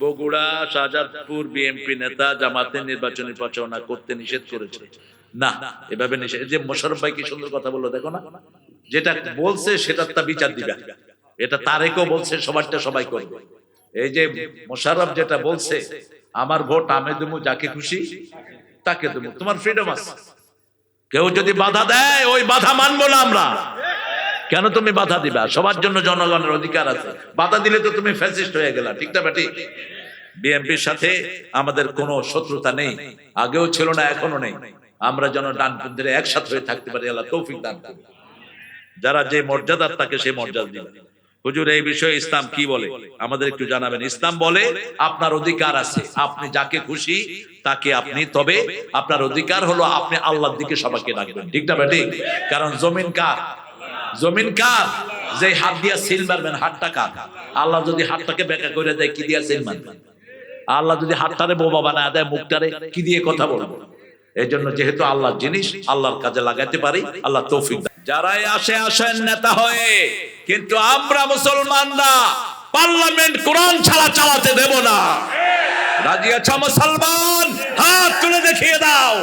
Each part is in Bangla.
বগুড়া, শাহজাদপুর, বিএনপি নেতা জামাতের নির্বাচনী প্রচারণা করতে নিষেধ করেছে। না, এভাবে নিষেধ যে মোশারফ ভাই কি সুন্দর কথা বলল, দেখো না। যেটা বলছে সেটার তা বিচার দিবা। এটা তারেকও বলছে, সবারটা সবাই করবে। এই যে মোশারফ যেটা বলছে, আমার ভোট আমি দেবো, যাকে খুশি তাকে দেবো। তোমার ফ্রিডম আছে। কেউ যদি বাধা দেয়, ওই বাধা মানবো না আমরা। কেন তুমি বাধা দিবা? সবার জন্য জনগণের অধিকার আছে। বাধা দিলে তো তুমি ফ্যাসিস্ট হয়ে গেলা, ঠিক না বেটি বিএনপির সাথে আমাদের কোনো শত্রুতা নেই, আগেও ছিল না, এখনও নেই। আমরা যেন ডানপন্থীরা একসাথে হয়ে থাকতে পারি, আল্লাহ তৌফিক দান করুন। যারা যে মর্যাদার তাকে সেই মর্যাদা দিবে। হুজুর, এই বিষয়ে ইসলাম কি বলে? আমাদের একটু জানাবেন। ইসলাম বলে, আপনার অধিকার আছে, আপনি যাকে খুশি তাকে আপনি, তবে আপনার অধিকার হলো আপনি আল্লাহর দিকে সবাইকে ডাকবেন, ঠিক না বেটি কারণ জমিন কার? জমিন কার? যে হাত দিয়া সিল মারবেন, হাতটা কার? আল্লাহ যদি হাতটাকে বেকা করে দেয়, কি দিয়া সিল মারবেন আল্লাহ যদি হাতটারে বোমা বানায় দেয়, মুখটারে কি দিয়ে কথা বলব? এই জন্য যেহেতু আল্লাহর জিনিস, আল্লাহর কাজে লাগাইতে পারি, আল্লাহ তৌফিক। যারাই আসে, আসেন নেতা হয়ে। কিন্তু আমরা মুসলমানরা পার্লামেন্ট কোরআন ছাড়া চালাতে দেব না। রাজি আছো মুসলমান? হাত তুলে দেখিয়ে দাও।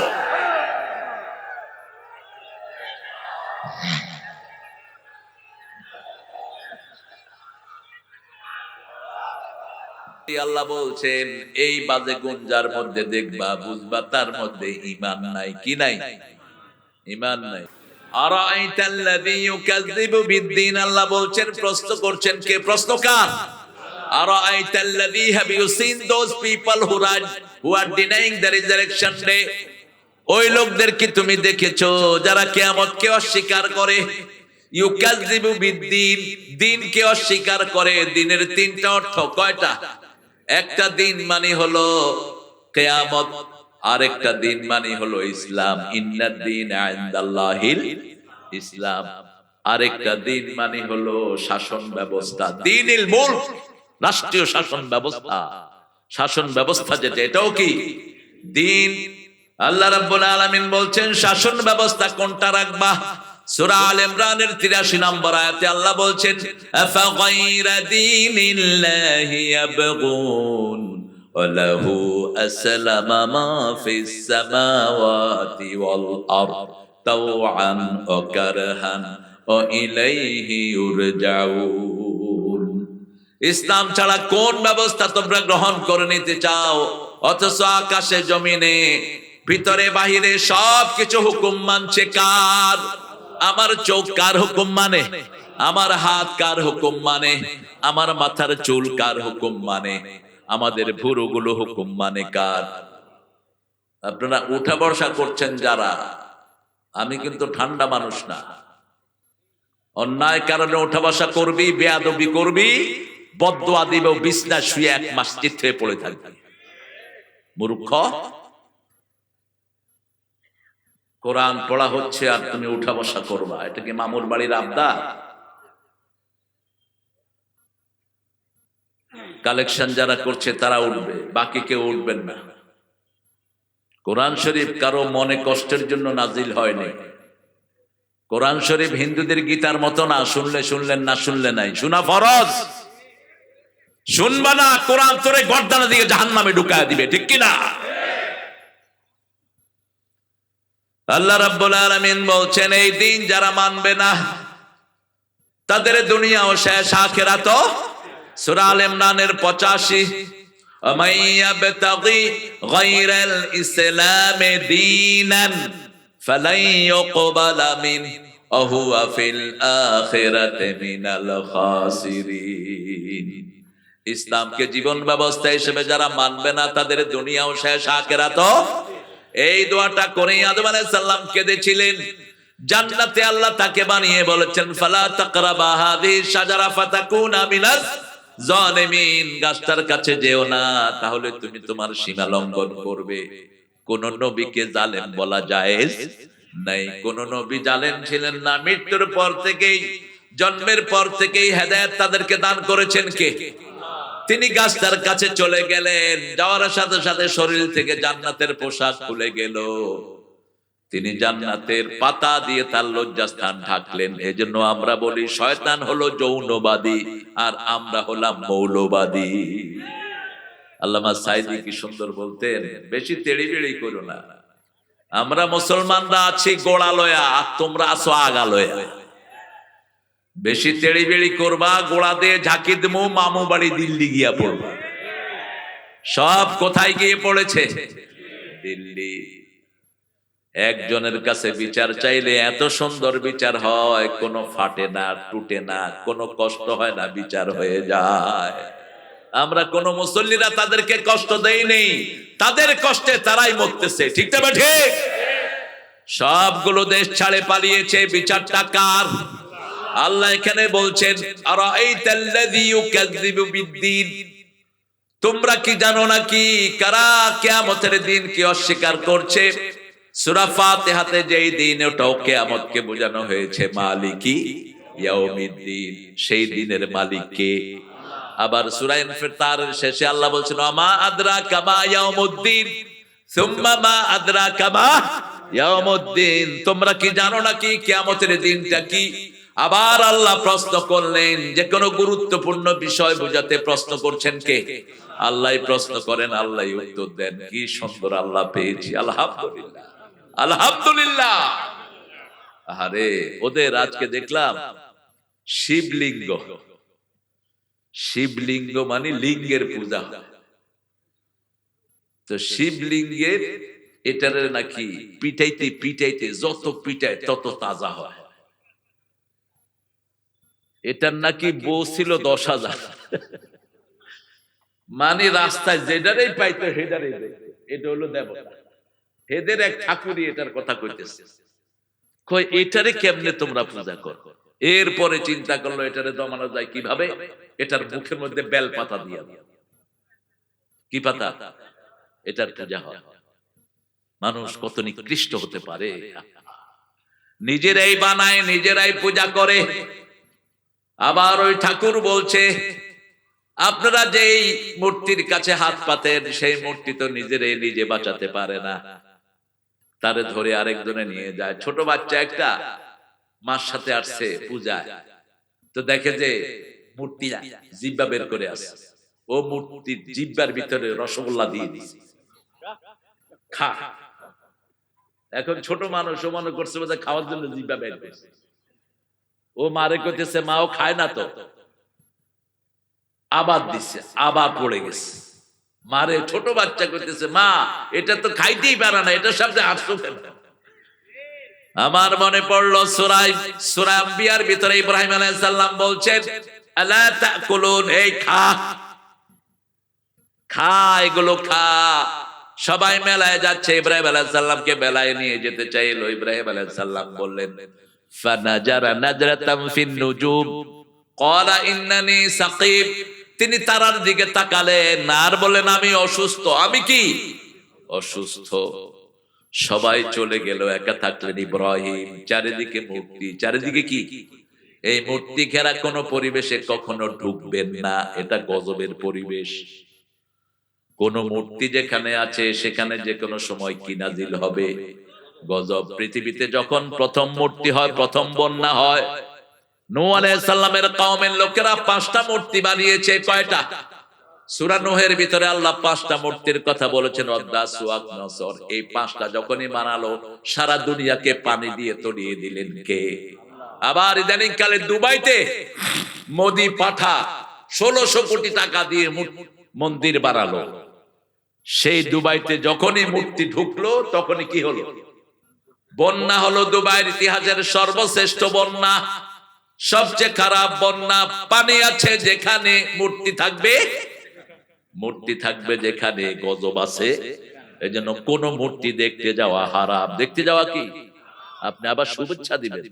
আল্লাহ বলছেন, এই বাজে মধ্যে দেখবা, বুঝবা, তার মধ্যে ইমান নাই। কি নাই? ইমান নাই। কে? you তুমি দেখেছ যারা অস্বীকার করে? ইউকাযযিবু বিদ্দীন, দিনকে অস্বীকার করে, দিনের তিনটা অর্থ কয়টা? একটা দিন মানে হলো কেয়ামত, আরেকটা দিন মানে হলো ইসলাম। ইন্নাদ দিন ইসলাম। আরেকটা দিন মানে হলো শাসন ব্যবস্থা। দিনিল মূল রাষ্ট্রীয় শাসন ব্যবস্থা। শাসন ব্যবস্থা যেটা, এটাও কি? দিন। আল্লাহ রাব্বুল আলামিন বলছেন, শাসন ব্যবস্থা কোনটা রাখবা? সূরা আল ইমরানের 83 নম্বর আয়াতে আল্লাহ বলছেন আফা গায়রা দীনিল্লাহি ইয়াবগুন وله أسلم ما في السماوات والأرض طوعا وكرها وإليه يرجعون ইসলাম ছাড়া কোন ব্যবস্থা তোমরা গ্রহণ করে নিতে চাও অথচ আকাশে জমিনে ভিতরে বাহিরে সব কিছু হুকুম মানছে কার আমার চোখ কার হুকুম মানে? আমার হাত কার হুকুম মানে? আমার মাথার চুল কার হুকুম মানে? আমাদের ভুরুগুলো হুকুম মানে কার? আপনারা উঠা বর্ষা করছেন যারা, আমি কিন্তু ঠান্ডা মানুষ না। অন্যায় কারণে উঠা বসা করবি, বেয়াদবি করবি বদোয়া দিবে বিছনা শুয়ে এক মাস চিত হয়ে পড়ে থাকবি। মূর্খ কোরআন পড়া হচ্ছে আর তুমি উঠা বসা করবা। এটা কি মামুর বাড়ির আবদার কালেকশন যারা করছে তারা উঠবে, বাকি কেউ উঠবেন না। কোরআন শরীফ কারও মনে কষ্টের জন্য নাজিল হয়নি। কোরআন শরীফ হিন্দুদের গীতার মতো না, শুনলে শুনলেন, না শুনলে নাই। শোনা ফরজ? শুনবা না, কোরআন তোরে গর্দানা দিয়ে জাহান নামে ঢুকায় দিবে, ঠিক কিনা? আল্লাহ রাব্বুল আলামিন বলছেন, এই দিন যারা মানবে না, তাদের দুনিয়াও শেষ আখেরাত সূরা আল ইমরানের 85 আমাইয়া বিতাগি গায়রাল ইসলামে দীনান ফলাই ইউকবাল মিন, ওহুয়া ফিল আখিরাতে মিনাল খাসিরিন। ইসলামকে জীবন ব্যবস্থা হিসেবে যারা মানবে না, তাদের দুনিয়াও শেষ আখেরাত এই দোয়াটা করেই আদম আলাইহিস সালাম কেঁদেছিলেন। জান্নাতে আল্লাহ তাকে বানিয়ে বলেছেন, ফালা তাকরাবা হাদিস শাজারা ফাতাকুনা মিনাজ জালিমিন। গাছটার কাছে যেও না, তাহলে তুমি তোমার সীমা লঙ্ঘন করবে। কোন নবীকে জালেম বলা জায়েজ নাই। কোন নবী জালেম ছিলেন না। মৃত্যুর পর থেকেই, জন্মের পর থেকেই হেদায়েত তাদেরকে দান করেছেন কে? তিনি গাছটার কাছে চলে গেলেন। যাওয়ার সাথে সাথে শরীর থেকে জান্নাতের পোশাক খুলে গেল। তিনি জান্নাতের পাতা দিয়ে তার লজ্জাস্থান ঢাকলেন। এজন্য আমরা বলি, শয়তান হলো যৌনবাদী আর আমরা হলাম মৌলবাদী। আল্লামা সাইদি কি সুন্দর বলতেন, বেশি তেড়ি বেড়ি করো না। আমরা মুসলমানরা আছি গোড়ালয়া, আর তোমরা আছো আগা লয়া বেশি তেড়ি বেড়ি করবা, গোড়া দিয়ে ঝাঁকি দেবো, মামু বাড়ি দিল্লি গিয়া পড়বা। সব কোথায় গিয়ে পড়েছে? দিল্লি। একজনের কাছে বিচার চাইলে এত সুন্দর বিচার হয়, কোনো ফাটে না, টুটে না, কোনো কষ্ট হয় না, বিচার হয়ে যায়। আমরা কোন মুসল্লিরা তাদেরকে কষ্ট দেই নেই, তাদের কষ্টে তারাই মরতেছে, ঠিক না ঠিক? সবগুলো দেশ ছাড়ে পালিয়েছে, বিচারটা কার? আল্লাহ এখানে বলছেন তোমরা কি জানো নাকি কারা কেয়ামতের দিন কি অস্বীকার করছে? সূরা ফাতিহাতে যেই দিন, ওটাও কেয়ামতকে বোঝানো হয়েছে, মালিকি সেই দিনের মালিক কে? আবার সূরা ইনফিতার শেষে আল্লাহ বলছেন আমা আদরা কামা ইয়াউমুদ্দিন। সুম্মা মা আদরা কামা ইয়াউমুদ্দিন। তোমরা কি জানো নাকি কিয়ামতের দিনটা কি? আবার আল্লাহ প্রশ্ন করলেন, যে কোনো গুরুত্বপূর্ণ বিষয় বোঝাতে প্রশ্ন করছেন কে? আল্লাহ প্রশ্ন করেন আল্লাহ উত্তর দেন। কি সুন্দর আল্লাহ পেয়েছি, আলহামদুলিল্লাহ। আলহামদুলিল্লাহ। আরে ওদের আজকে দেখলাম শিবলিঙ্গ। শিবলিঙ্গ মানে লিঙ্গের পূজা। তো শিবলিঙ্গের, এটারে নাকি পিটাইতে পিটাইতে যত পিটায় তত তাজা হয়। এটার নাকি বউ ছিল দশ হাজার। মানে রাস্তায় যেটারেই পাইতো হেডারে এটা হলো দেবতা। হেদের এক ঠাকুরই এটার কথা কইতেছে। কই এটারে কেমনে তোমরা পূজা করো? এরপরে চিন্তা করল এটারে দমানো যায় কীভাবে? এটার মুখের মধ্যে বেল পাতা দিয়া কি পাতা? এটার পূজা হয়। মানুষ কত নিকৃষ্ট হতে পারে। নিজেরাই বানায় নিজেরাই পূজা করে। আবার ওই ঠাকুর বলছে, আপনারা যেই মূর্তির কাছে হাত পাতেন, সেই মূর্তি তো নিজেরাই, নিজে বাঁচাতে পারে না। তারে ধরে আরেকজনে নিয়ে যায়। ছোট বাচ্চা একটা, মার সাথে আসছে পূজায়। তো দেখে যে মূর্তি জিব্বা বের করে আসে ও মূর্তির জিব্বার ভিতরে রসগোল্লা দিয়ে দিছে খা। এখন ছোট মানুষ ও মনে করছে খাওয়ার জন্য জিব্বা বের করছে। ও মারে কইতেছে মাও খায় না তো। আবার দিচ্ছে আবার পড়ে গেছে। মারে ছোট বাচ্চা করতেছে মা, এটা তো খাইতেই পারে না, এটা সামনে কেন আমার মনে পড়ল সুরাই সুরাম্বিয়ার ভিতরে ইব্রাহিম আলাইহিস সালাম বলছেন, আলা তাকুলুন, এই খা খা, এগুলো খা। সবাই মেলায় যাচ্ছে, ইব্রাহিম আলাইহিস সালামকে মেলায় নিয়ে যেতে চাইলো, ইব্রাহিম আলাইহিস সালাম বললেন ফানাজারা নাজরাতাম ফিন নুজুম ক্বালা ইন্নানি সাকিব তিনি তারার দিকে তাকালেন আর বলেন আমি অসুস্থ, আমি কি? অসুস্থ। সবাই চলে গেল, একা থাকলেন ইব্রাহিম। চারিদিকে মূর্তি, চারিদিকে কি? এই মূর্তি ঘেরা কোনো পরিবেশে কখনো ঢুকবেন না, এটা গজবের পরিবেশ। কোন মূর্তি যেখানে আছে, সেখানে যে কোনো সময় কি নাজিল হবে? গজব পৃথিবীতে যখন প্রথম মূর্তি হয়, প্রথম বন্যা হয় আবার ইদানিং দুবাইতে মোদি পাঠা ষোলোশো কোটি টাকা দিয়ে মন্দির বানালো। সেই দুবাইতে যখনই মূর্তি ঢুকলো, তখনই কি হলো? বন্যা হলো দুবাইয়ের ইতিহাসের সর্বশ্রেষ্ঠ বন্যা। সবচেয়ে খারাপ বন্যা পানি আছে যেখানে মূর্তি থাকবে। মূর্তি থাকবে যেখানে গজব আছে। এই জন্য কোন মূর্তি দেখতে যাওয়া হারাম। দেখতে যাওয়া কি? আপনি আবার শুভেচ্ছা দিবেন।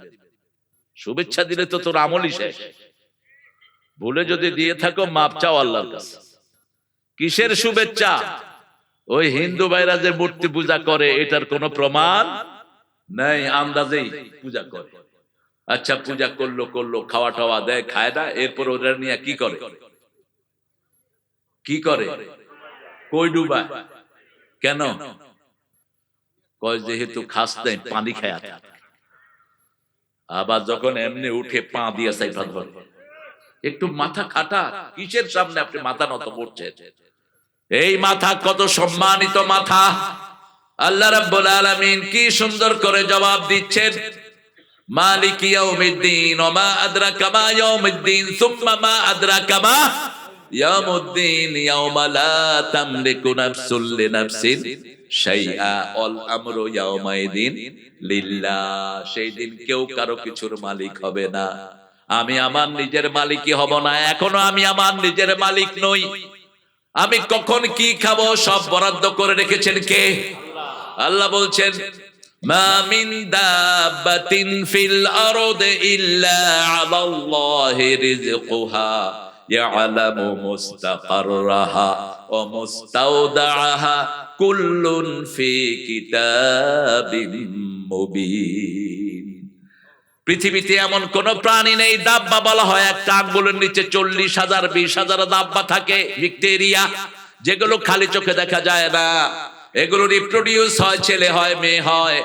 শুভেচ্ছা দিলে তো তোর আমলই শেষ। ভুলে যদি দিয়ে থাকো, মাপ চাও আল্লাহর কাছে। কিসের শুভেচ্ছা? ওই হিন্দু ভাইরা যে মূর্তি পূজা করে, এটার কোনো প্রমাণ? আন্দাজেই পূজা করে। আচ্ছা পূজা করল করল, খাওয়া টাওয়া দেয়, খায় না, এরপর ওরা নিয়ে কি করে? কি করে? কই ডুবায় কেন? কয়, যেহেতু খাস নাই, পানি খায় আবার যখন এমনি উঠে পা দিয়ে সাইফা একটু মাথা খাটা, কিসের সামনে আপনি মাথা নত করছেন? এই মাথা কত সম্মানিত মাথা। আল্লাহ রাব্বুল আলামিন কি সুন্দর করে জবাব দিচ্ছেন। মালিক ইয়াউমিদ্দিন ওয়া মা আদরাকা মা ইয়াউমিদ্দিন, সুম্মা মা আদরাকা মা ইয়াউমুদ্দিন, ইয়াউমা লা তামলিকু নাফসুল লিনাফসিন শাইআ অল আমরু ইয়াউমাইদিন লিল্লাহ। সেই দিন কেউ কারও কিছুর মালিক হবে না। আমি আমার নিজের মালিকই হব না, এখনও আমি আমার নিজের মালিক নই। আমি কখন কি খাব, সব বরাদ্দ করে রেখেছেন কে? আল্লাহ বলছেন ফিল ইল্লা পৃথিবীতে এমন কোন প্রাণী নেই, দাব্বা বলা হয় একটা আঙ্গুলের নিচে চল্লিশ হাজার, বিশ হাজার দাব্বা থাকে, ভিক্টেরিয়া, যেগুলো খালি চোখে দেখা যায় না। এগুলো রিপ্রোডিউস হয়, ছেলে হয়, মেয়ে হয়।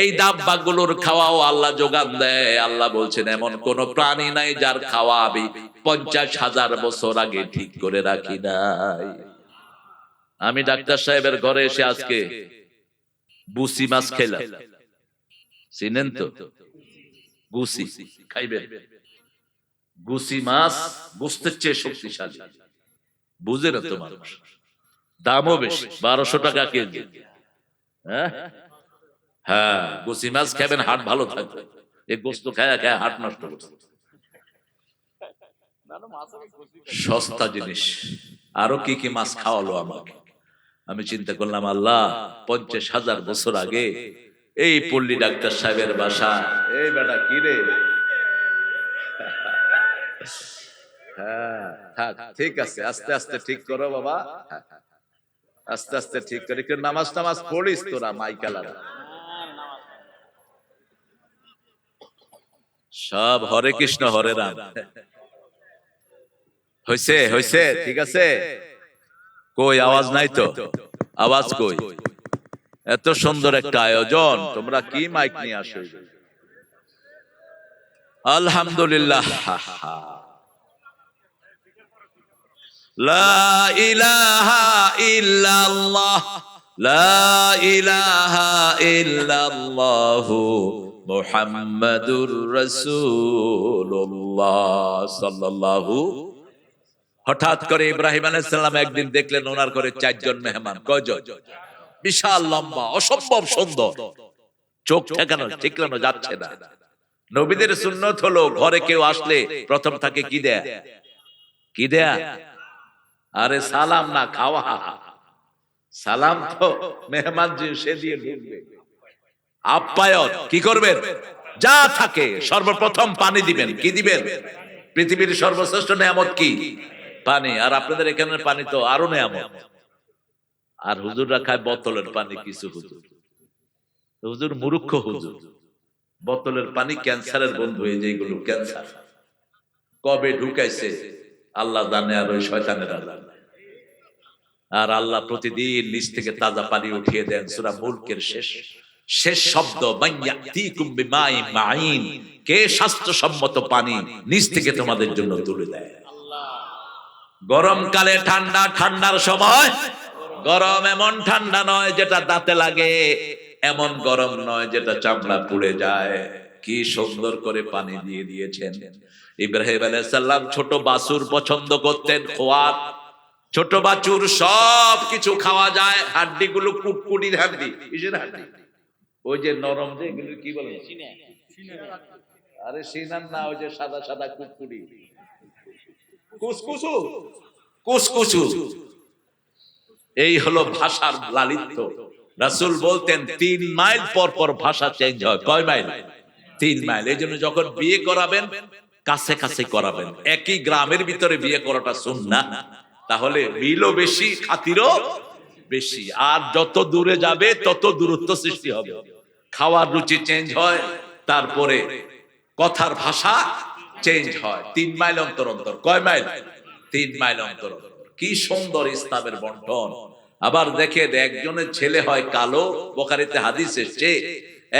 এই দাব্বা গুলোর খাওয়াও আল্লাহ যোগান দেয়। আল্লাহ বলছেন, এমন কোন প্রাণী নাই যার খাওয়া আমি পঞ্চাশ হাজার বছর আগে ঠিক করে রাখি নাই। আমি ডাক্তার সাহেবের ঘরে এসে আজকে বুসি মাছ খেলাম। চিনেন তো? গুসি, খাইবেন? গুসি মাছ বুঝতে চেয়ে শক্তিশালী। বুঝে না তো মানুষ? দামও বেশি। বারোশো টাকা কেজি। হ্যাঁ? হ্যাঁ? গুসি মাছ খাবেন হাট ভালো থাকবে। এই গোস্ত খায় খায় হাট নষ্ট করছে। সস্তা জিনিস। আরও কি কি মাছ খাওয়ালো আমাকে? আমি চিন্তা করলাম আল্লাহ পঞ্চাশ হাজার বছর আগে এই পল্লী ডাক্তার সাহেবের বাসা। এই বেটা কি রে? হ্যাঁ ঠিক আছে আস্তে আস্তে ঠিক করো বাবা। হ্যাঁ, হ্যাঁ। আস্তে আস্তে ঠিক করে একটু নামাজ টামাজ পড়িস তোরা মাইকালারা সব হরে কৃষ্ণ, হরে রাম। হইছে হইছে, ঠিক আছে? কই, আওয়াজ নাই তো? আওয়াজ কই? এত সুন্দর একটা আয়োজন, তোমরা কি মাইক নিয়ে আসো? আলহামদুলিল্লাহ। লা ইলাহা ইল্লাল্লাহ, লা ইলাহা হঠাৎ করে ইব্রাহিম আলাইহিস সালাম একদিন দেখলেন ওনার ঘরে চারজন মেহমান। কয়জন? বিশাল লম্বা, অসম্ভব সুন্দর। চোখ ঠেকানো, ঠিকানো যাচ্ছে না। নবীদের সুন্নত হলো, ঘরে কেউ আসলে প্রথম থাকে কি দেয়া? কি দেয়া? আরে সালাম না খাওয়া। সালাম তো মেহমান যে সে দিয়ে ঢুকবে। আপ্যায়ন, কি করবেন? যা থাকে সর্বপ্রথম পানি দিবেন। কি দিবেন? পৃথিবীর সর্বশ্রেষ্ঠ নিয়ামত কি? পানি। আর আপনাদের এখানে পানি তো আরও নিয়ামত। আর হুজুররা খায় বোতলের পানি কিছু হুজুর। হুজুর মুরুক্ষ হুজুর। বোতলের পানি ক্যান্সারের বন্ধু হয়ে যেগুলো ক্যান্সার। কবে ঢুকাইছে? আল্লাহ জানে আর ওই শয়তানেরা জানে আর আল্লাহ প্রতিদিন নিচ থেকে তাজা পানি উঠিয়ে দেন, সুরা মুলকের শেষ। শেষ শব্দ কে স্বাস্থ্যসম্মত পানি নিচ থেকে তোমাদের জন্য তুলে দেয়। গরমকালে ঠান্ডা, ঠান্ডার সময় গরম এমন ঠান্ডা নয় যেটা দাঁতে লাগে, এমন গরম নয় যেটা চামড়া পুড়ে যায়। কি সুন্দর করে পানি দিয়ে দিয়েছেন। ইব্রাহিম আলাইসাল্লাম ছোট বাসুর পছন্দ করতেন খোয়ার ছোট বাছুর সব কিছু খাওয়া যায় হাড্ডি গুলো কুটকুটির হাড্ডি। হাড্ডি? ওই যে নরম যে এগুলো কি বলে? আরে সিনার না, ওই যে সাদা সাদা কুটকুটি। কুসকুসু? কুসকুসু। এই হলো ভাষার লালিত্য। রাসূল বলতেন, তিন মাইল পর পর ভাষা চেঞ্জ হয়। কয় মাইল? তিন মাইল। এই জন্য যখন বিয়ে করাবেন কাছে কাছে করাবেন। একই গ্রামের ভিতরে বিয়ে করাটা সুন্না তাহলে মিলও বেশি খাতিরও বেশি। আর যত দূরে যাবে তত দূরত্ব সৃষ্টি হবে। খাওয়ার রুচি চেঞ্জ হয় তারপরে কথার ভাষা চেঞ্জ হয়। তিন মাইল অন্তর অন্তর। কয় মাইল? তিন মাইল অন্তর অন্তর। কি সুন্দর ইসলামের বন্টন। আবার দেখেন একজনের ছেলে হয় কালো বোকারিতে হাদিস এসছে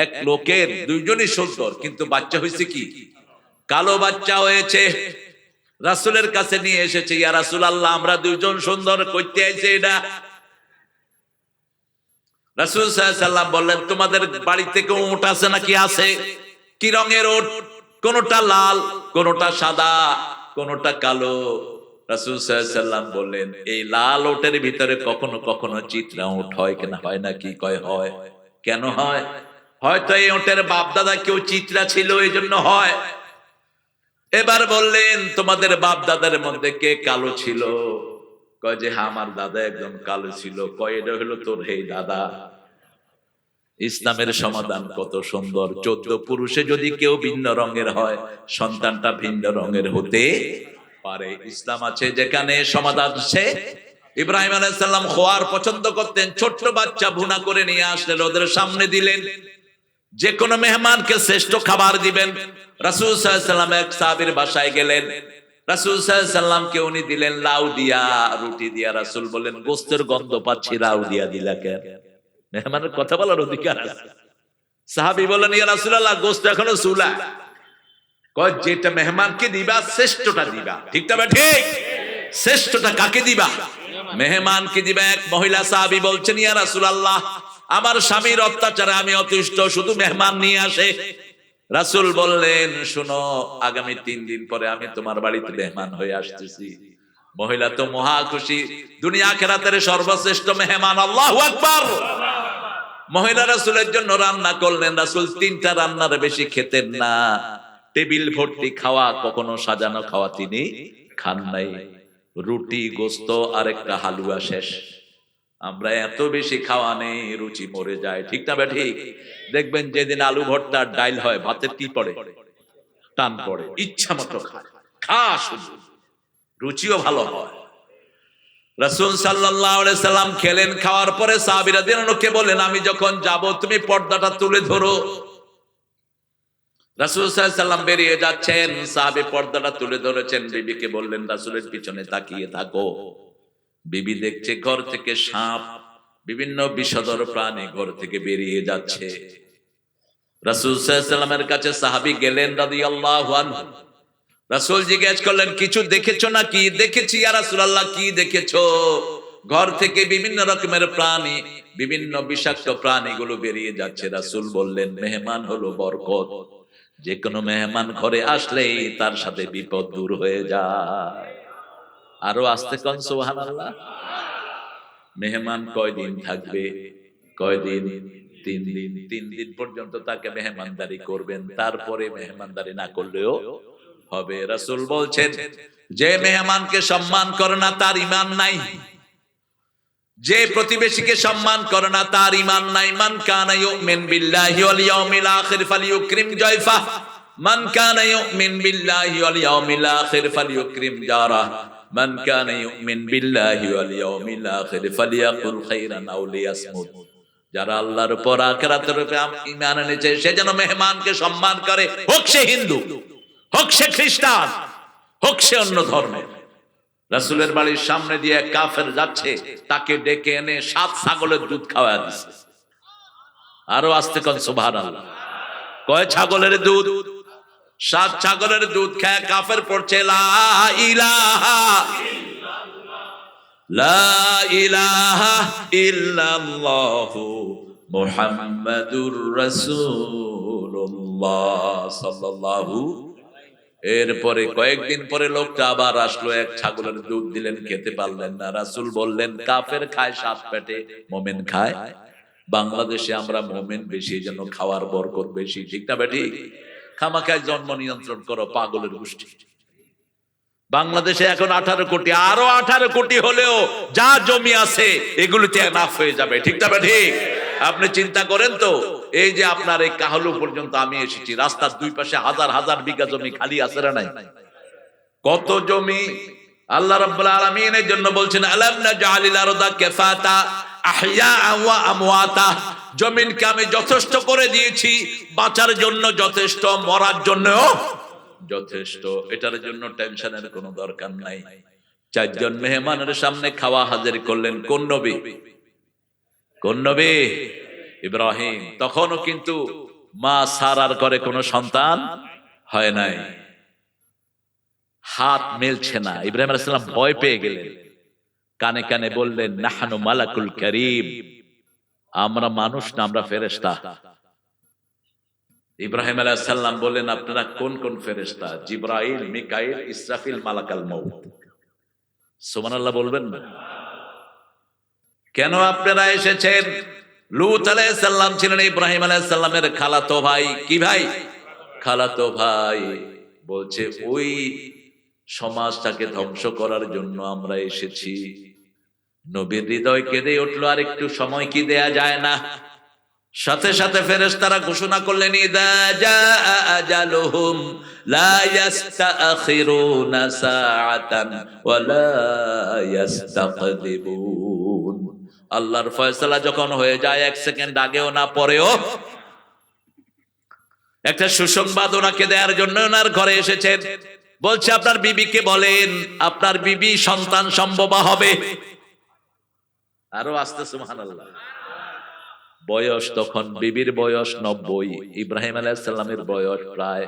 এক লোকের দুইজনই সুন্দর কিন্তু বাচ্চা হয়েছে কি? কালো বাচ্চা হয়েছে। রাসুলের কাছে নিয়ে এসেছে, ইয়া রাসুল আল্লাহ আমরা দুইজন সুন্দর করতে আইছে এটা। রাসুল সাল্লাম বললেন, তোমাদের বাড়ি থেকে উঠ আছে নাকি? আছে। কি রঙের ওট কোনটা লাল, কোনটা সাদা, কোনটা কালো। রাসুল সাল্লাম বললেন, এই লাল ওটের ভিতরে কখনো কখনো চিত্রা উঠ হয় কেন? হয় না কি? কয়, হয়। কেন হয়? হয়তো এই ওটের বাপ দাদা কেউ চিত্রা ছিল এই জন্য হয়। এবার বললেন, তোমাদের বাপ দাদার মধ্যে কে কালো ছিল? কয় যে হ্যাঁ আমার দাদা একদম কালো ছিল। কয়, এটা হলো তোর হে দাদা। ইসলামের সমাধান কত সুন্দর। চোদ্দ পুরুষে যদি কেউ ভিন্ন রঙের হয়, সন্তানটা ভিন্ন রঙের হতে পারে। ইসলাম আছে যেখানে সমাধান আছে। ইব্রাহিম আলাইসাল্লাম খোয়ার পছন্দ করতেন। ছোট্ট বাচ্চা ভুনা করে নিয়ে আসলেন ওদের সামনে দিলেন। যে কোনো মেহমানকে শ্রেষ্ঠ খাবার দিবেন। রাসুল সাল্লাম এক সাহাবির বাসায় গেলেন। রাসুল সাল্লামকে উনি দিলেন, লাউ দিয়া, রুটি দিয়া। রাসুল বললেন, গোস্তের গন্ধ পাচ্ছি, লাউ দিয়া দিলা কেন মেহমানের কথা বলার অধিকার সাহাবি বলেন ইয়া রাসূলুল্লাহ, গোস্ত এখনও সুলা কয়, যেটা মেহমানকে দিবা, শ্রেষ্ঠটা দিবা। ঠিক বা ঠিক শ্রেষ্ঠটা কাকে দিবা? মেহমানকে দিবা। এক মহিলা সাহাবি বলছেন, ইয়া রাসূলুল্লাহ আমার স্বামীর অত্যাচারে আমি অতিষ্ঠ, শুধু মেহমান নিয়ে আসে। রাসূল বললেন, শুনো, আগামী তিন দিন পরে আমি তোমার বাড়িতে মেহমান হয়ে আসতেছি। মহিলা তো মহা খুশি। দুনিয়া খেরাতের সর্বশ্রেষ্ঠ মেহমান, আল্লাহু আকবার! মহিলা রাসুলের জন্য রান্না করলেন। রাসুল তিনটা রান্নার বেশি খেতেন না। টেবিল, ভর্তি খাওয়া, কখনো সাজানো খাওয়া তিনি খান নাই। রুটি, গোস্ত আর একটা হালুয়া শেষ। আমরা এত বেশি খাওয়া নেই, রুচি মরে যায়, ঠিক না ঠিক। দেখবেন যেদিন আলু ভর্তা আর ডাইল হয়, ভাতের কি পড়ে? টান পড়ে, ইচ্ছা মতো খায়। খা শুধু। রুচিও ভালো হয়। রসুল সাল্লাম খেলেন, খাওয়ার পরে সাহাবিরা দিনানোকে বলেন আমি যখন যাব, তুমি পর্দাটা তুলে ধরো। রাসুল সাল্লাম বেরিয়ে যাচ্ছেন, সাহাবি পর্দাটা তুলে ধরেছেন, বিবিকে বললেন, রাসুলের পিছনে তাকিয়ে থাকো। বিবি দেখছে ঘর থেকে সাপ, বিভিন্ন বিষধর প্রাণী ঘর থেকে বেরিয়ে যাচ্ছে। রাসুল সাল্লামের কাছে সাহাবি গেলেন রাদি আল্লাহ রাসুল জিজ্ঞেস করলেন, কিছু দেখেছ নাকি? দেখেছি আর রাসুলাল্লাহ, কি দেখেছ? ঘর থেকে বিভিন্ন রকমের প্রাণী, বিভিন্ন বিষাক্ত প্রাণীগুলো বেরিয়ে যাচ্ছে। রাসুল বললেন, মেহমান হলো বরকত। যে কোনো মেহমান ঘরে আসলেই তার সাথে বিপদ দূর হয়ে যায়। আরও আসতে কন সোহান আল্লাহ মেহমান কয়দিন থাকবে? কয়দিন? তিন দিন। তিন দিন পর্যন্ত তাকে মেহমানদারি করবেন। তারপরে মেহমানদারি না করলেও হবে। রাসুল বলছেন, যে মেহমানকে সম্মান করে না, তার ইমান নাই। যে প্রতিবেশীকে সম্মান করে না, তার ইমান নাই। মান কানা ইউমিন বিল্লাহি ওয়াল ইয়াউমিল আখির ফালিয়ুকরিম জায়ফা মান কানা ইউমিন বিল্লাহি ওয়াল ইয়াউমিল আখির ফালিয়ুকরিম জারা মান কানা ইউমিন বিল্লাহি ওয়াল ইয়াউমিল আখির ফালিয়াকুল খাইরান লিয়াসমুত। যারা আল্লাহর উপর আখিরাতের উপর ঈমান এনেছে, সে যেন মেহমানকে সম্মান করে। হোক সে হিন্দু, হোক সে খ্রিস্টান, হোক সে অন্য ধর্মের। রাসুলের বাড়ির সামনে দিয়ে কাফের যাচ্ছে, তাকে ডেকে এনে সাত ছাগলের দুধ খাওয়া দিছে। আরও আসতে কন সুভান আল্লাহ কয় ছাগলের দুধ? সাত ছাগলের দুধ খায় কাফের পড়ছে এরপরে কয়েকদিন পরে লোকটা আবার আসলো, এক ছাগলের দুধ দিলেন, খেতে পারলেন না। রাসুল বললেন, কাফের খায় সাত পেটে, মোমেন খায়। বাংলাদেশে আমরা মোমেন বেশি, যেন খাওয়ার বরকত বেশি, ঠিক না বেটি? খামাখায় জন্ম নিয়ন্ত্রণ করো, পাগলের গোষ্ঠী। বাংলাদেশে এখন আঠারো কোটি, আরও আঠারো কোটি হলেও যা জমি আছে, এগুলিতে নাফ হয়ে যাবে। ঠিক না ঠিক। আপনি চিন্তা করেন তো, এই যে আপনার এই কাহলু পর্যন্ত আমি এসেছি, রাস্তার দুই পাশে হাজার হাজার বিঘা জমি খালি আছে না নাই? কত জমি? আল্লাহ রাব্বুল আলামিনের জন্য বলছেন, আলাম নাজআলিল আরদা কিফাতা জমিনকে আমি যথেষ্ট করে দিয়েছি, বাঁচার জন্য যথেষ্ট, মরার জন্য যথেষ্ট। এটার জন্য টেনশনের কোনো দরকার নাই। চারজন মেহমানের সামনে খাওয়া হাজির করলেন কোন নবী? কোন নবী? ইব্রাহিম। তখনও কিন্তু মা সারার করে কোনো সন্তান হয় নাই। হাত মেলছে না। ইব্রাহিম আলাইসাল্লাম ভয় পেয়ে গেলেন। কানে কানে বললেন, নাহানু মালাকুল করিম। আমরা মানুষ না, আমরা ফেরেস্তা ইব্রাহিম আলাইসাল্লাম বললেন, আপনারা কোন কোন ফেরেস্তা জিব্রাইল, মিকাইল, ইসরাফিল, মালাকাল মৌত সুবহানাল্লাহ বলবেন না। কেন আপনারা এসেছেন? লুত আলাইসাল্লাম ছিলেন ইব্রাহিম আলাইসাল্লামের খালাতো ভাই। কি ভাই? খালাতো ভাই, বলছে, ওই সমাজটাকে ধ্বংস করার জন্য আমরা এসেছি। নবীর হৃদয় কেঁদে উঠল, আর একটু সময় কি দেয়া যায় না? সাথে সাথে ফেরেশতারা ঘোষণা করলেন আল্লাহর ফয়সালা যখন হয়ে যায়, এক সেকেন্ড আগেও না, পরেও। একটা সুসংবাদ ওনাকে দেওয়ার জন্য ওনার ঘরে এসেছেন। বলছে, আপনার বিবিকে বলেন, আপনার বিবি সন্তান সম্ভবা হবে। আরও আসতে সুবহানাল্লাহ। বয়স তখন বিবির বয়স নব্বই, ইব্রাহিম আলাইসাল্লামের বয়স প্রায়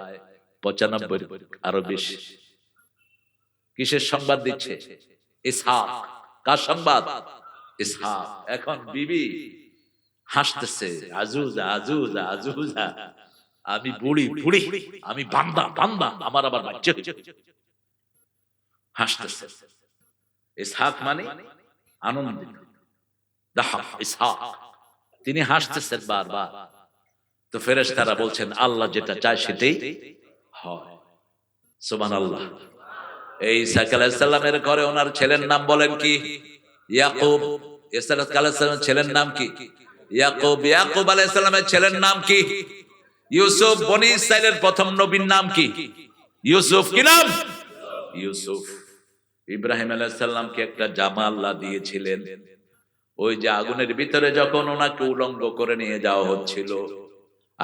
পঁচানব্বই, আরও বেশি। কিসের সংবাদ দিচ্ছে? ইসহাক। কার সংবাদ? ইসহাক। এখন বিবি হাসতেছে, আজুজা আজুজা আজুজা, আমি বুড়ি বুড়ি, আমি বান্দা বান্দা, আমার আবার বাচ্চা হাসতেছে। ইসহাক মানে আনন্দিত। তিনি হাসতেছেন বারবার। তো ফেরেস তারা বলছেন, আল্লাহ যেটা চায় সেটাই হয়। আল্লাহ এই আলাহিসাল্লামের ঘরে ওনার ছেলের নাম বলেন কি? ইয়াকুব। ছেলের নাম কি? ইয়াকুব। ইয়াকুব ছেলের নাম কি? ইউসুফ। বনি ইসরাইলের প্রথম নবীর নাম কি? ইউসুফ। কি নাম? ইউসুফ। ইব্রাহিম আলাইসাল্লামকে একটা জামা আল্লাহ দিয়েছিলেন। ওই যে আগুনের ভিতরে যখন ওনাকে উলঙ্গ করে নিয়ে যাওয়া হচ্ছিল,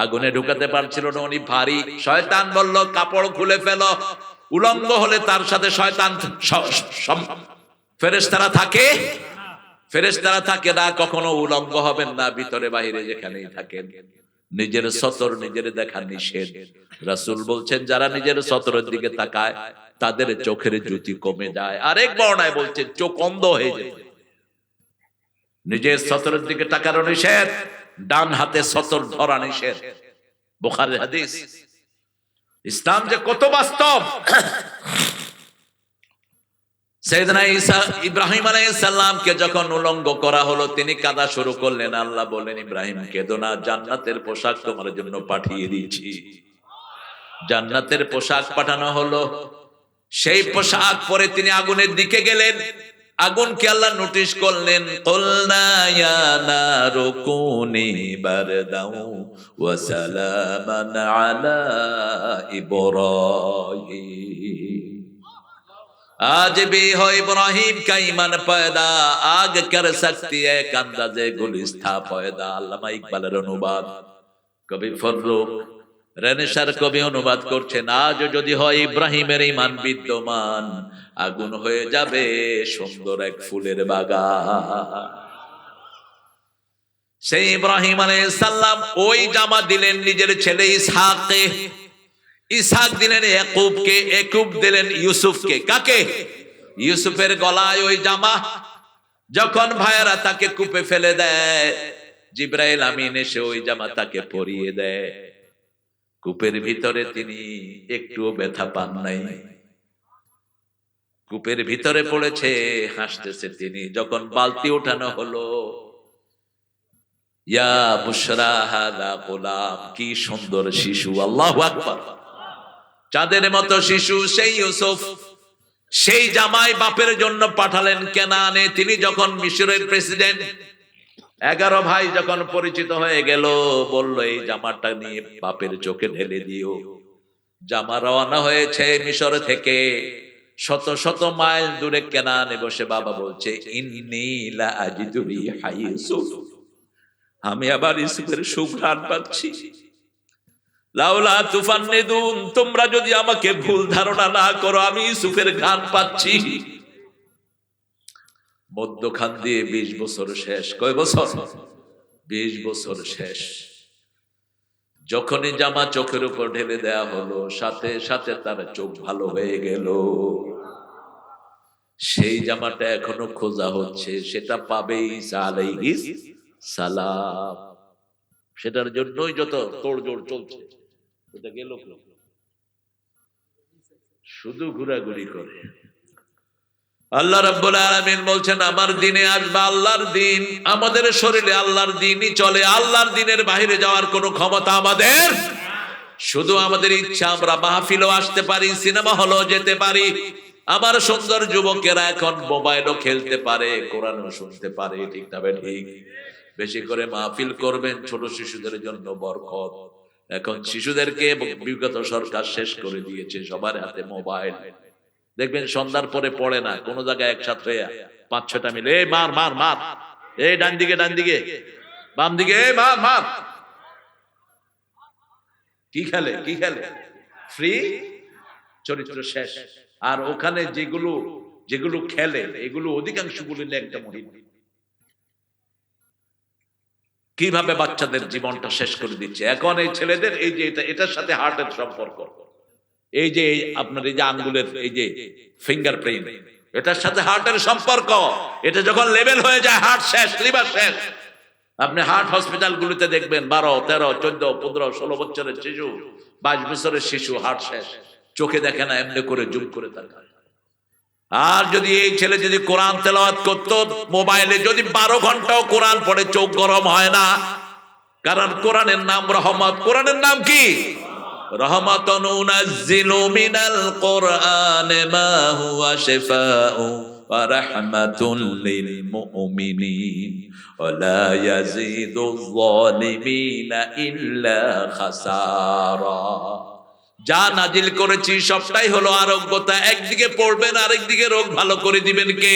আগুনে ঢুকাতে পারছিল না, উনি ভারী শয়তান বলল, কাপড় খুলে ফেল। উলঙ্গ হলে তার সাথে শয়তান ফেরেস্তারা থাকে? ফেরেস্তারা থাকে না, কখনো উলঙ্গ হবেন না, ভিতরে বাহিরে যেখানেই থাকেন। নিজের সতর, নিজের দেখা নিষেধ। রাসুল বলছেন, যারা নিজের সতরের দিকে তাকায়, তাদের চোখের জ্যোতি কমে যায়। আরেক বর্ণায় বলছেন, চোখ অন্ধ হয়ে যায় নিজের সতরের দিকে তাকানো নিষেধ, ডান হাতে সতর ধরা নিষেধ। বোখারের হাদিস। ইসলাম যে কত বাস্তব। ইব্রাহিম আলাইহিসসালামকে যখন উলঙ্গ করা হলো, তিনি কাদা শুরু করলেন, আল্লাহ বললেন, ইব্রাহিম, কেঁদো জান্নাতের পোশাক তোমার জন্য পাঠিয়ে দিয়েছি। জান্নাতের পোশাক পাঠানো হলো। সেই পোশাক পরে তিনি আগুনের দিকে গেলেন। আগুনকে আল্লাহ নোটিশ করলেন কলনা ইয়া নারু কুনি বারদাউ ওয়া সালামান আলা ইব্রাহিম आज भी हो इब्राहिम का ईमान पैदा आग कर सकती है एक अंदाजे गुलिस्ता पैदा আল্লামা ইকবালের অনুবাদ কবি ফররুক রেনেসার কবি অনুবাদ করছেন আজ যদি হয় ইব্রাহিমের ইমান বিদ্যমান আগুন হয়ে যাবে সুন্দর এক ফুলের বাগান। সেই ইব্রাহিম আলাইহিস সালাম ওই জামা দিলেন নিজের ছেলে ইসহাকে ইসাক দিলেন একুবকে একুব দিলেন ইউসুফকে। কাকে? ইউসুফের গলায় ওই জামা। যখন ভাইয়েরা তাকে কূপে ফেলে দেয়, জিব্রাইল আমিন এসে ওই জামা তাকে পরিয়ে দেয়। কূপের ভিতরে তিনি একটুও ব্যথা পান নাই। কূপের ভিতরে পড়েছে, হাসতেছে তিনি, যখন বালতি উঠানো হলো। ইয়া বুশরা হাদা গোলাম, কি সুন্দর শিশু, আল্লাহু আকবার। চাঁদের মতো শিশু, সেই ইউসুফ, সেই জামাই বাপের জন্য পাঠালেন কেনানে। তিনি যখন মিশরের প্রেসিডেন্ট, এগারো ভাই যখন পরিচিত হয়ে গেল, বলল, এই জামাটা নিয়ে বাপের চোখে ঢেলে দিও। জামা রওনা হয়েছে মিশর থেকে। শত শত মাইল দূরে কেনানে বসে বাবা বলছে আমি আবার ইউসুফের সুঘ্রাণ পাচ্ছি। লাউলা তুফান নেদুন তোমরা যদি আমাকে ভুল ধারণা না করো, আমি ইউসুফের ঘান পাচ্ছি। মধ্যখান দিয়ে বিশ বছর শেষ। কয় বছর? বিশ বছর শেষ। যখনই জামা চোখের উপর ঢেলে দেয়া হলো, সাথে সাথে তার চোখ ভালো হয়ে গেল। সেই জামাটা এখনও খোঁজা হচ্ছে, সেটা আলাইহিস সালাম। সেটার জন্যই যত তোড়জোড় চলছে শুধু করে। আল্লাহ রাব্বুল আলামিন বলছেন, আমার দিনে আসবে আল্লাহর দিন, আমাদের শরীরে আল্লাহর দিনই চলে, আল্লাহর দিনের বাইরে যাওয়ার কোনো ক্ষমতা আমাদের শুধু আমাদের ইচ্ছা, আমরা মাহফিলও আসতে পারি, সিনেমা হলও যেতে পারি আমার সুন্দর যুবকেরা এখন মোবাইলও খেলতে পারে, কোরআনও শুনতে পারে, ঠিক না ঠিক? বেশি করে মাহফিল করবেন ছোট শিশুদের জন্য বরকত। এখন শিশুদেরকে বিগত সরকার শেষ করে দিয়েছে সবার হাতে মোবাইল। দেখবেন সন্ধ্যার পরে পড়ে না, কোন জায়গায় একসাথে পাঁচ ছটা মিলে, এই মার মার মার, এই ডান দিকে ডান দিকে, বাম দিকে, এই মার মার। কি খেলে কি খেলে? ফ্রি চরিত্র শেষ। আর ওখানে যেগুলো যেগুলো খেলে, এগুলো অধিকাংশ গুলি একটা মহিলা। কীভাবে বাচ্চাদের জীবনটা শেষ করে দিচ্ছে? এখন এই ছেলেদের এই যে এটা, এটার সাথে হার্টের সম্পর্ক। এই যে আপনার এই যে আঙ্গুলের এই যে ফিঙ্গার প্রিন্ট এটার সাথে হার্টের সম্পর্ক। এটা যখন লেভেল হয়ে যায়, হার্ট শেষ লিভার শেষ। আপনি হার্ট হসপিটাল গুলিতে দেখবেন, বারো, তেরো, চোদ্দ, পনেরো, ষোলো বছরের শিশু, বাইশ বছরের শিশু, হার্ট শেষ। চোখে দেখে না এমনি করে জুম করে তাকায় আর যদি এই ছেলে যদি কোরআন তেলাওয়াত করতো মোবাইলে যদি বারো ঘন্টাও কোরআন পড়ে চোখ গরম হয় না কারণ কোরআনের নাম রহমত কোরআনের নাম কি رحمة ننزل من القرآن ما هو شفاء ورحمة للمؤمنين ولا يزيد الظالمين إلا خسارا যা নাজিল করেছি সবটাই হলো আরোগ্যতা। একদিকে পড়বেন, আরেকদিকে রোগ ভালো করে দিবেন কে?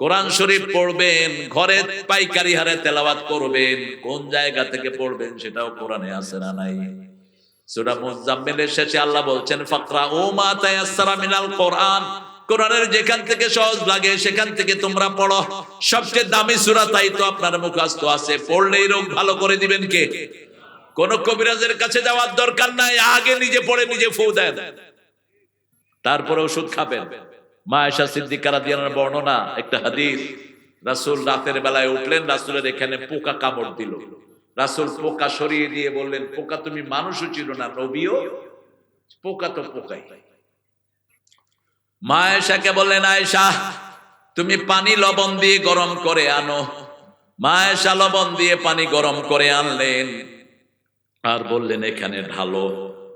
কোরআন শরীফ পড়বেন, ঘরে পাইকারি হারে তেলাওয়াত করবেন, কোন জায়গা থেকে পড়বেন সেটাও কোরআনে আছে না নাই? মুজাম্মিলের শেষে আল্লাহ বলছেন ফাকরা ও মা তায়াসসারা মিনাল কোরআন। কোরআনের যেখান থেকে সহজ লাগে, সেখান থেকে তোমরা পড়ো। সবচেয়ে দামি সূরা তাই তো আপনার মুখস্থ আছে। পড়লেই রোগ ভালো করে দিবেন কে? কোন কবিরাজের কাছে যাওয়ার দরকার নাই, আগে নিজে পড়ে নিজে ফু দেন। তারপরে ওষুধ খাবেন। মা রাদিয়াল্লাহু বর্ণনা, একটা হাদিস, রাসুল রাতের বেলায় উঠলেন, রাসূলের এখানে পোকা কামড় দিল। রাসূল পোকা সরিয়ে দিয়ে বললেন, পোকা তুমি মানুষও ছিল না নবীও পোকা তো পোকাই। মা বললেন, আয়েশা, তুমি পানি লবণ দিয়ে গরম করে আনো। মা আয়েশা লবণ দিয়ে পানি গরম করে আনলেন। আর বললেন, এখানে ঢালো,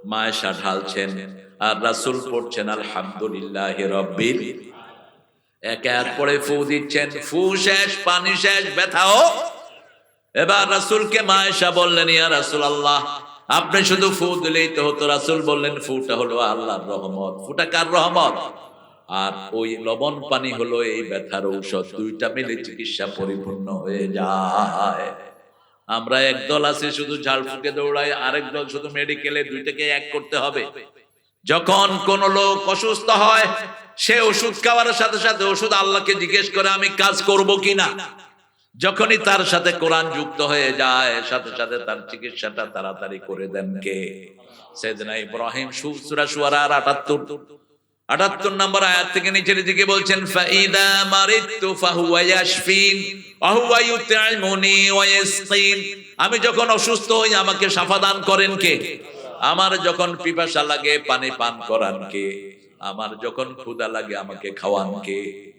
মায়েশা ঢালছেন আর রাসূল পড়ছেন, আলহামদুলিল্লাহ রব্বিল এক এক পরে ফু দিচ্ছেন, ফু শেষ, পানি শেষ ব্যথাও এবার রাসূলকে মা আয়েশা বললেন, ইয়া রাসূল আল্লাহ আপনি শুধু ফু দিলেই তো হতো। রাসূল বললেন, ফুটা হলো আল্লাহর রহমত। ফুটা কার রহমত? আর ওই লবণ পানি হলো এই ব্যথার ঔষধ। দুইটা মিলে চিকিৎসা পরিপূর্ণ হয়ে যায়। আমরা একদল আছে, শুধু ঝাড় ফুকে দৌড়াই আরেক দল শুধু মেডিকেলে দুইটাকে এক করতে হবে। যখন কোন লোক অসুস্থ হয়, সে ওষুধ খাওয়ার সাথে সাথে ওষুধ আল্লাহকে জিজ্ঞেস করে, আমি কাজ করব কিনা? যখনই তার সাথে কোরআন যুক্ত হয়ে যায়, সাথে সাথে তার চিকিৎসাটা তাড়াতাড়ি করে দেন কে? সেদিনা ইব্রাহিম সুরা সুয়ারার আটাত্তর। আটাত্তর নম্বর আয়াত থেকে নিচের দিকে বলছেন আমি যখন অসুস্থ হই, আমাকে সাফা দান করেন কে? আমার যখন পিপাসা লাগে, পানি পান করান কে? আমার যখন ক্ষুধা লাগে, আমাকে খাওয়ান কে?